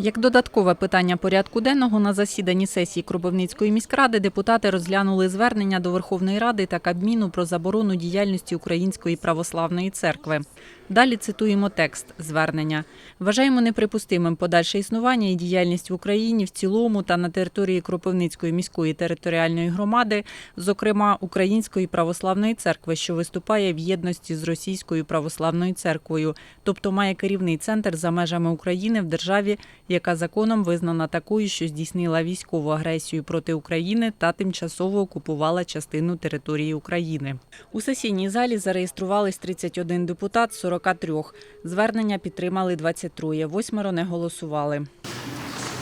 Як додаткове питання порядку денного на засіданні сесії Кропивницької міськради депутати розглянули звернення до Верховної Ради та Кабміну про заборону діяльності Української православної церкви. Далі цитуємо текст звернення. Вважаємо неприпустимим подальше існування і діяльність в Україні в цілому та на території Кропивницької міської територіальної громади, зокрема Української православної церкви, що виступає в єдності з Російською православною церквою, тобто має керівний центр за межами України в державі, яка законом визнана такою, що здійснила військову агресію проти України та тимчасово окупувала частину території України. У сесійній залі зареєструвались 31 депутат з 43. Звернення підтримали 23, восьмеро не голосували.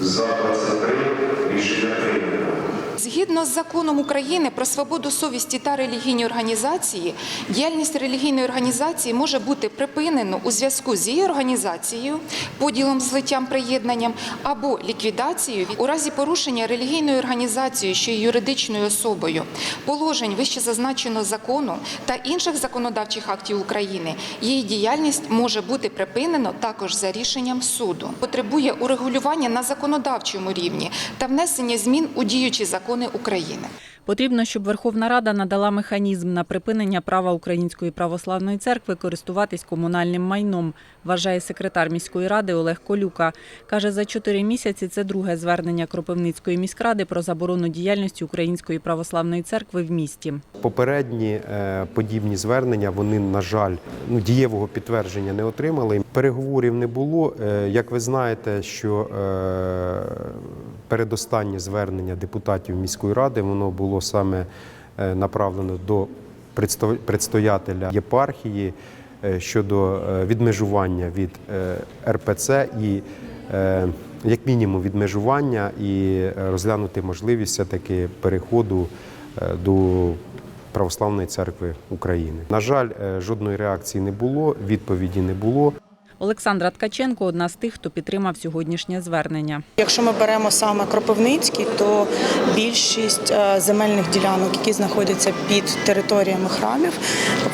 За 23 рішення прийнято. Згідно з законом України про свободу совісті та релігійні організації, діяльність релігійної організації може бути припинено у зв'язку з її організацією, поділом, злиттям, приєднанням або ліквідацією у разі порушення релігійною організацією, що є юридичною особою, положень вище зазначеного закону та інших законодавчих актів України. Її діяльність може бути припинено також за рішенням суду. Потребує урегулювання на законодавчому рівні та внесення змін у діючі закони України. Потрібно, щоб Верховна Рада надала механізм на припинення права Української православної церкви користуватись комунальним майном, вважає секретар міської ради Олег Колюка. Каже, за чотири місяці це друге звернення Кропивницької міськради про заборону діяльності Української православної церкви в місті. Попередні е, подібні звернення вони, на жаль, ну, дієвого підтвердження не отримали. Переговорів не було. Е, Як ви знаєте, що е, передостаннє звернення депутатів міської ради воно було саме е, направлено до предстоятеля єпархії е, щодо е, відмежування від РПЦ і як мінімум відмежування і розглянути можливість все-таки переходу до Православної церкви України. На жаль, жодної реакції не було, відповіді не було. Олександра Ткаченко одна з тих, хто підтримав сьогоднішнє звернення. Якщо ми беремо саме Кропивницький, то більшість е, земельних ділянок, які знаходяться під територіями храмів,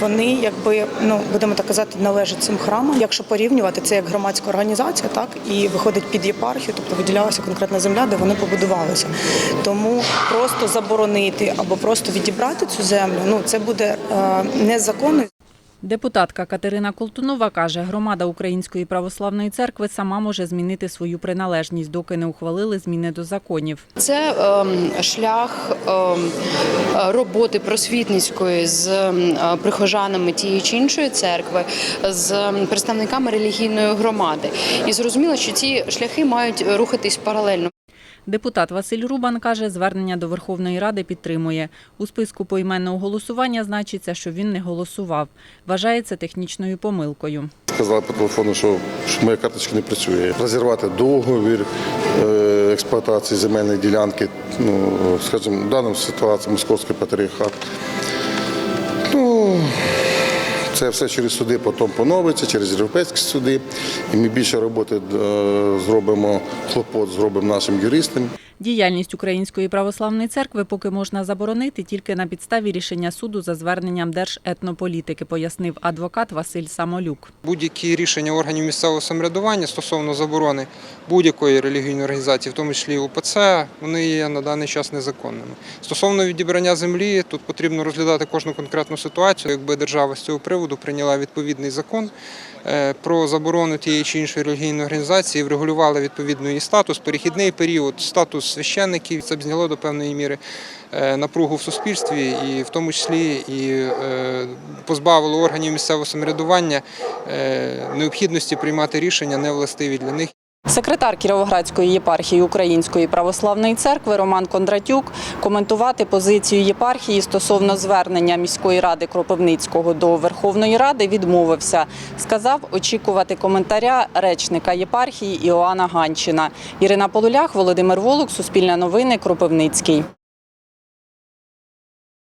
вони якби ну будемо так казати, належать цим храмам. Якщо порівнювати це як громадська організація, так і виходить під єпархію, тобто виділялася конкретна земля, де вони побудувалися. Тому просто заборонити або просто відібрати цю землю, ну це буде е, незаконно. Депутатка Катерина Колтунова каже, громада Української православної церкви сама може змінити свою приналежність, доки не ухвалили зміни до законів. Це ем, шлях е, роботи просвітницької з ем, е, прихожанами тієї чи іншої церкви, з представниками релігійної громади. І зрозуміло, що ці шляхи мають рухатись паралельно. Депутат Василь Рубан каже, звернення до Верховної Ради підтримує. У списку поіменного голосування значиться, що він не голосував. Вважає це технічною помилкою. Сказали по телефону, що, моя карточка не працює. Розірвати договір е, експлуатації земельної ділянки, ну, скажімо, в даному ситуації московський патріархат. Ну, це все через суди потім поновиться, через європейські суди. І ми більше роботи е, зробимо, хлопот зробимо нашим юристам. Діяльність Української православної церкви поки можна заборонити тільки на підставі рішення суду за зверненням Держетнополітики, пояснив адвокат Василь Самолюк. Будь-які рішення органів місцевого самоврядування стосовно заборони будь-якої релігійної організації, в тому числі УПЦ, вони є на даний час незаконними. Стосовно відібрання землі, тут потрібно розглядати кожну конкретну ситуацію. Якби держава з цього приводу прийняла відповідний закон е, про заборону тієї чи іншої релігійної організації, врегулювала відповідно її статус, перехідний період, статус священників, це б зняло до певної міри е, напругу в суспільстві, і в тому числі і е, позбавило органів місцевого самоврядування необхідності приймати рішення невластиві для них. Секретар Кіровоградської єпархії Української православної церкви Роман Кондратюк коментувати позицію єпархії стосовно звернення міської ради Кропивницького до Верховної Ради відмовився. Сказав очікувати коментаря речника єпархії Іоанна Ганчина. Ірина Полулях, Володимир Волок, Суспільне новини, Кропивницький.